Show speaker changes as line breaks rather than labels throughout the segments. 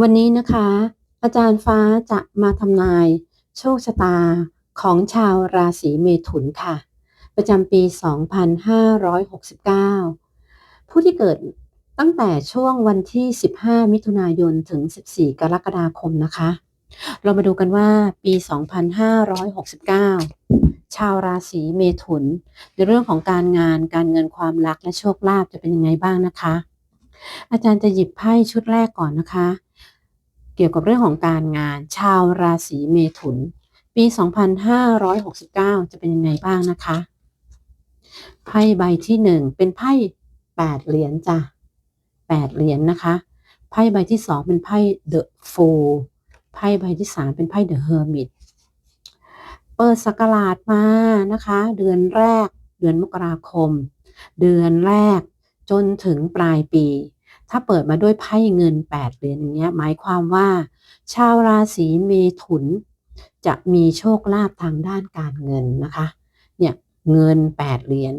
วันนี้นะคะ อาจารย์ฟ้าจะมาทำนาย โชคชะตาของชาวราศีเมถุนค่ะ ประจำปี 2569 ผู้ที่เกิดตั้งแต่ช่วงวันที่ 15 มิถุนายนถึง 14 กรกฎาคมนะคะ เรามาดูกันว่าปี 2569 ชาวราศีเมถุน ในเรื่องของการงานการเงินความรักและโชคลาภจะเป็นยังไงบ้างนะคะ อาจารย์จะหยิบไพ่ชุดแรกก่อนนะคะ เกี่ยวกับเรื่องของการงาน ชาวราศีเมถุน ปี 2569 จะเป็นยังไงบ้างนะคะ ไพ่ใบที่หนึ่งเป็นไพ่แปดเหรียญจ้ะแปดเหรียญนะคะ ไพ่ใบที่สองเป็นไพ่เดอะฟูลไพ่ใบที่สามเป็นไพ่เดอะเฮอร์มิตเปิดสักราชมานะคะ เดือนแรก เดือนมกราคม เดือนแรกจนถึงปลายปี ถ้าเปิดมาด้วยไพ่เงินแปดเหรียญอย่างเงี้ยหมายความว่า ชาวราศีเมถุน จะมีโชคลาภทางด้านการเงินนะคะเนี่ยเงินแปดเหรียญ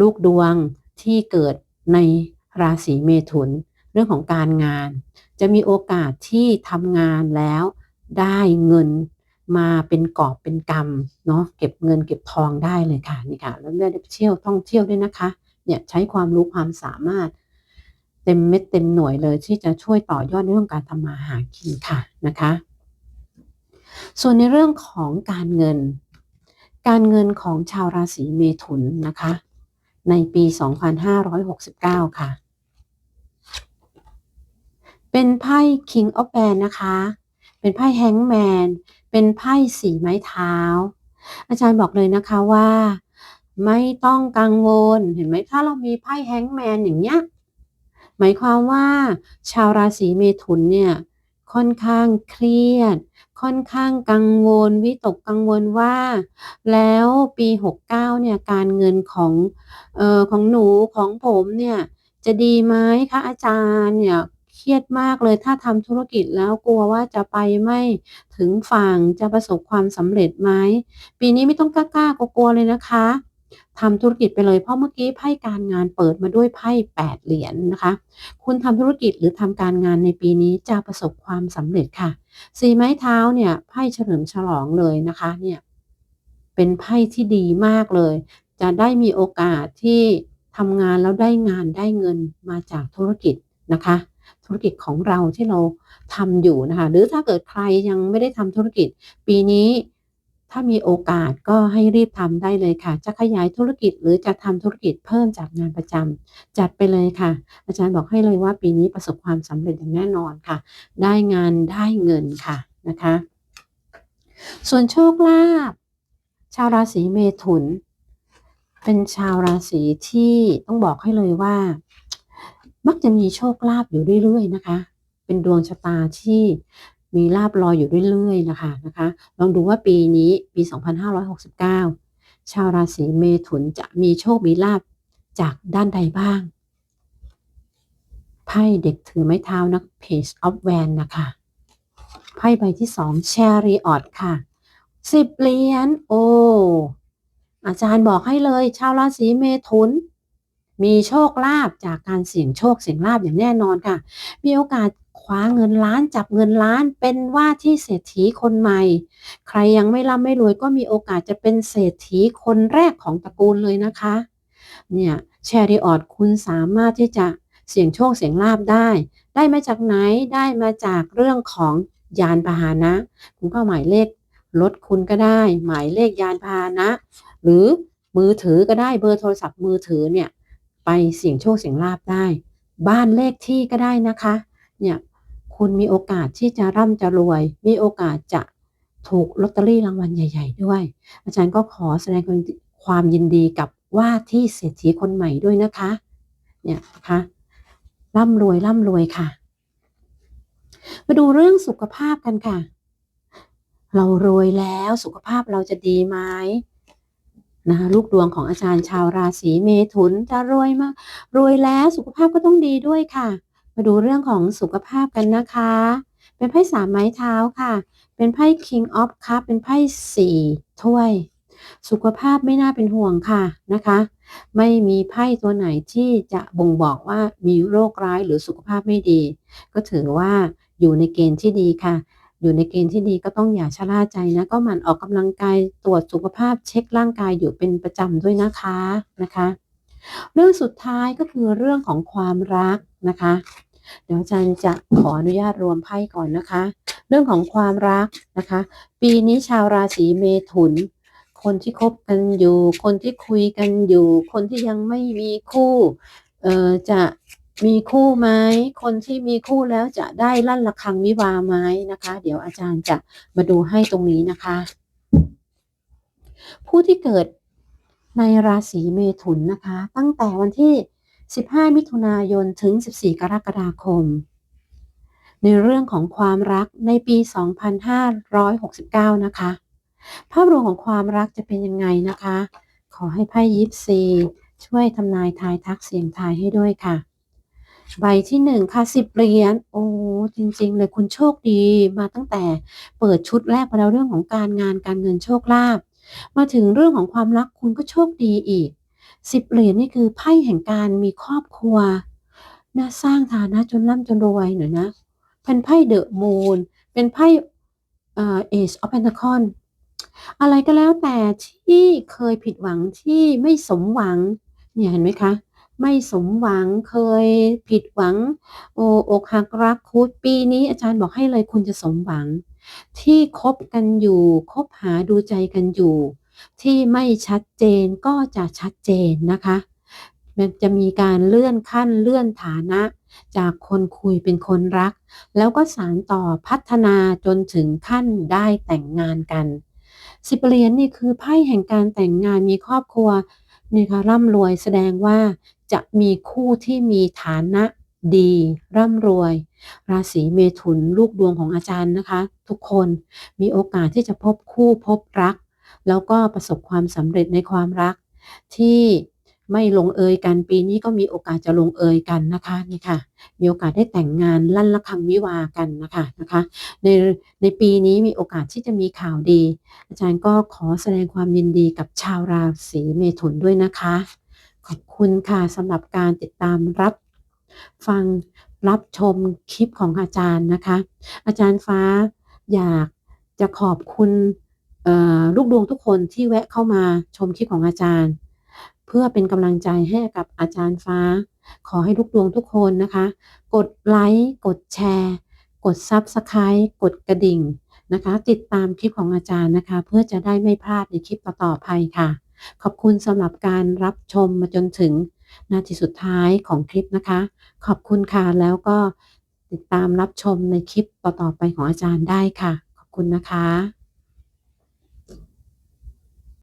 ลูกดวงที่เกิดในราศีเมถุน เรื่องของการงาน จะมีโอกาสที่ทำงานแล้วได้เงินมาเป็นกอบเป็นกำเนาะเก็บเงินเก็บทองได้เลยค่ะนี่ค่ะแล้วได้เที่ยวท่องเที่ยวด้วยนะคะเนี่ยใช้ความรู้ความสามารถ ต็มเม็ดเต็มหน่วยเลยที่จะช่วยต่อยอดในเรื่องการทำมาหากินค่ะนะคะ ส่วนในเรื่องของการเงิน การเงินของชาวราศีเมถุนนะคะ ในปี 2569 ค่ะ เป็นไพ่ King of band นะคะ เป็นไพ่แฮงแมนเป็นไพ่สีไม้เท้า อาจารย์บอกเลยนะคะว่า ไม่ต้องกังวลเห็นไหมถ้าเรามีไพ่แฮงแมนอย่างเงี้ย หมายความว่า ชาวราศีเมถุนเนี่ยค่อนข้างเครียด ค่อนข้างกังวล วิตกกังวลว่า แล้วปี 69เนี่ยการเงินของเอ่อของหนูของผมเนี่ยจะดีไหมคะอาจารย์เนี่ยเครียดมากเลยถ้าทำธุรกิจแล้วกลัวว่าจะไปไม่ถึงฝั่งจะประสบความสำเร็จไหมปีนี้ไม่ต้องกล้ากลัวๆเลยนะคะ ทำธุรกิจไปเลยเพราะเมื่อกี้ไพ่การงานเปิดมาด้วยไพ่แปดเหรียญนนะคะ คุณทำธุรกิจหรือทำการงานในปีนี้จะประสบความสำเร็จค่ะสีไม้เท้าเนี่ยไพ่เฉลิมฉลองเลยนะคะเนี่ยเป็นไพ่ที่ดีมากเลย จะได้มีโอกาสที่ทำงานแล้วได้งานได้เงินมาจากธุรกิจนะคะ ธุรกิจของเราที่เราทำอยู่นะคะ หรือถ้าเกิดใครยังไม่ได้ทำธุรกิจ ปีนี้ ถ้ามีโอกาสก็ให้รีบทำได้เลยค่ะ จะขยายธุรกิจหรือจะทำธุรกิจเพิ่มจากงานประจำจัดไปเลยค่ะ อาจารย์บอกให้เลยว่าปีนี้ประสบความสำเร็จอย่างแน่นอนค่ะ ได้งานได้เงินค่ะนะคะ ส่วนโชคลาภชาวราศีเมถุน เป็นชาวราศีที่ต้องบอกให้เลยว่า มักจะมีโชคลาภอยู่เรื่อยๆนะคะ เป็นดวงชะตาที่ มีลาบลอยอยู่เรื่อยๆนะคะนะคะ ลองดูว่าปีนี้ปี 2569 ชาวราศีเมถุนจะมีโชคมีลาบจากด้านใดบ้างไพ่เด็กถือไม้เท้านัก Page of w a n นะคะไพ่ใบที่สอง Chariot ค่ะสิบเหรียญโออาจารย์บอกให้เลย ชาวราศีเมถุน มีโชคลาภจากการเสี่ยงโชคเสี่ยงลาภอย่างแน่นอนค่ะ มีโอกาส คว้าเงินล้านจับเงินล้านเป็นว่าที่เศรษฐีคนใหม่ ใครยังไม่ร่ำไม่รวยก็มีโอกาสจะเป็นเศรษฐีคนแรกของตระกูลเลยนะคะ เนี่ยแชริออดคุณสามารถที่จะเสี่ยงโชคเสี่ยงลาบได้ ได้มาจากไหนได้มาจากเรื่องของยานพาหนะ คุณก็หมายเลขรถคุณก็ได้ หมายเลขยานพาหนะ หรือมือถือก็ได้เบอร์โทรศัพท์มือถือเนี่ยไปเสี่ยงโชคเสี่ยงลาบได้ บ้านเลขที่ก็ได้นะคะ เนี่ย คุณมีโอกาสที่จะร่ำจะรวย มีโอกาสจะถูกลอตเตอรี่รางวัลใหญ่ ๆ ด้วย อาจารย์ก็ขอแสดงความยินดีกับว่าที่เศรษฐีคนใหม่ด้วยนะคะ เนี่ยนะคะร่ำรวยร่ำรวยค่ะ มาดูเรื่องสุขภาพกันค่ะ เรารวยแล้วสุขภาพเราจะดีไหมนะคะลูกดวงของอาจารย์ชาวราศีเมถุนจะรวยมากรวยแล้วสุขภาพก็ต้องดีด้วยค่ะ มาดูเรื่องของสุขภาพกันนะคะ เป็นไพ่สามไม้เท้าค่ะ เป็นไพ่ King of Cup เป็นไพ่สี่ถ้วย สุขภาพไม่น่าเป็นห่วงค่ะนะคะ ไม่มีไพ่ตัวไหนที่จะบ่งบอกว่ามีโรคร้ายหรือสุขภาพไม่ดี ก็ถือว่าอยู่ในเกณฑ์ที่ดีค่ะ อยู่ในเกณฑ์ที่ดีก็ต้องอย่าชะล่าใจนะ ก็หมั่นออกกำลังกายตรวจสุขภาพเช็คร่างกายอยู่เป็นประจำด้วยนะคะนะคะ เรื่องสุดท้ายก็คือเรื่องของความรัก นะคะ เดี๋ยวอาจารย์จะขออนุญาตรวมไพ่ก่อนนะคะ เรื่องของความรักนะคะ ปีนี้ชาวราศีเมถุน คนที่คบกันอยู่ คนที่คุยกันอยู่ คนที่ยังไม่มีคู่เอ่อจะมีคู่ไหมคนที่มีคู่แล้วจะได้ลั่นระฆังวิวาไหมนะคะ เดี๋ยวอาจารย์จะมาดูให้ตรงนี้นะคะ ผู้ที่เกิดในราศีเมถุนนะคะ ตั้งแต่วันที่ 15 มิถุนายน ถึง 14 กรกฎาคม ในเรื่องของความรักในปี 2569 นะคะ ภาพรวมของความรักจะเป็นยังไงนะคะ ขอให้ไพ่ยิปซีช่วยทำนายทายทักเสียงทายให้ด้วยค่ะ ใบที่หนึ่งค่ะสิบเหรียญโอ้จริง ๆ เลยคุณโชคดีมาตั้งแต่เปิดชุดแรกไปแล้วเรื่องของการงานการเงินโชคลาภมาถึงเรื่องของความรักคุณก็โชคดีอีก สิบเหรียญนี่คือไพ่แห่งการมีครอบครัวนะสร้างฐานะจนร่ำจนรวยหน่อยนะเป็นไพ่เดอะมูนเป็นไพ่เอ่อเอชออฟเพนทคอนอะไรก็แล้วแต่ที่เคยผิดหวังที่ไม่สมหวังเนี่ยเห็นไหมคะ ไม่สมหวังเคยผิดหวัง โออกหักรักคุดปีนี้อาจารย์บอกให้เลยคุณจะสมหวัง ที่คบกันอยู่คบหาดูใจกันอยู่ ที่ไม่ชัดเจนก็จะชัดเจนนะคะมันจะมีการเลื่อนขั้นเลื่อนฐานะ จากคนคุยเป็นคนรัก แล้วก็สานต่อพัฒนาจนถึงขั้นได้แต่งงานกันสิบเหรียญนี่คือไพ่แห่งการแต่งงานมีครอบครัวนี่ค่ะร่ำรวยแสดงว่าจะมีคู่ที่มีฐานะดี ร่ำรวย ราศีเมถุนลูกดวงของอาจารย์นะคะ ทุกคนมีโอกาสที่จะพบคู่พบรัก แล้วก็ประสบความสำเร็จในความรัก ที่ไม่ลงเอยกันปีนี้ก็มีโอกาสจะลงเอยกันนะคะนี่ค่ะ มีโอกาสได้แต่งงานลั่นละคังวิวากันนะคะนะคะในในปีนี้มีโอกาสที่จะมีข่าวดี อาจารย์ก็ขอแสดงความยินดีกับชาวราศีเมถุนด้วยนะคะ ขอบคุณค่ะสำหรับการติดตามรับฟังรับชมคลิปของอาจารย์นะคะ อาจารย์ฟ้าอยากจะขอบคุณ ลูกดวงทุกคนที่แวะเข้ามาชมคลิปของอาจารย์ เพื่อเป็นกำลังใจให้กับอาจารย์ฟ้า ขอให้ลูกดวงทุกคนนะคะ กดไลค์กดแชร์ กดซับสไคร b ์กดกระดิ่งนะคะ ติดตามคลิปของอาจารย์นะคะ เพื่อจะได้ไม่พลาดในคลิปต่อๆไปค่ะ ขอบคุณสำหรับการรับชมมาจนถึงนาทีสุดท้ายของคลิปนะคะ ขอบคุณค่ะแล้วก็ติดตามรับชมในคลิปต่อๆไปของอาจารย์ได้ค่ะ ขอบคุณนะคะ